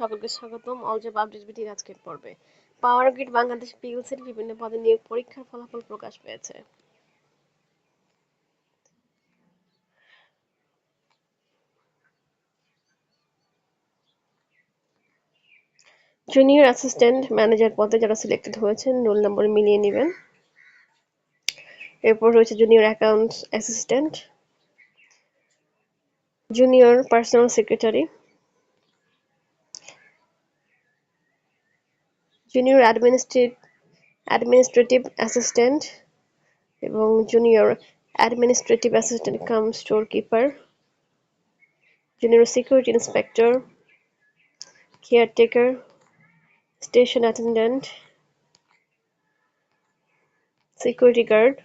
সকলকে স্বাগতম। All job update বিটির আজকের পর্বে। পাওয়ার গ্রিড বাংলাদেশ পিএলসির বিভিন্ন পদে নিয়োগ পরীক্ষার ফলাফল প্রকাশ পেয়েছে। জুনিয়র অ্যাসিস্ট্যান্ট ম্যানেজার পদে যারা সিলেক্টেড হয়েছেন রোল নম্বর মিলিয়ে নেবেন। এরপর রয়েছে junior accounts assistant junior personal secretary junior administrative assistant এবং junior administrative assistant cum store keeper junior security inspector caretaker station attendant security guard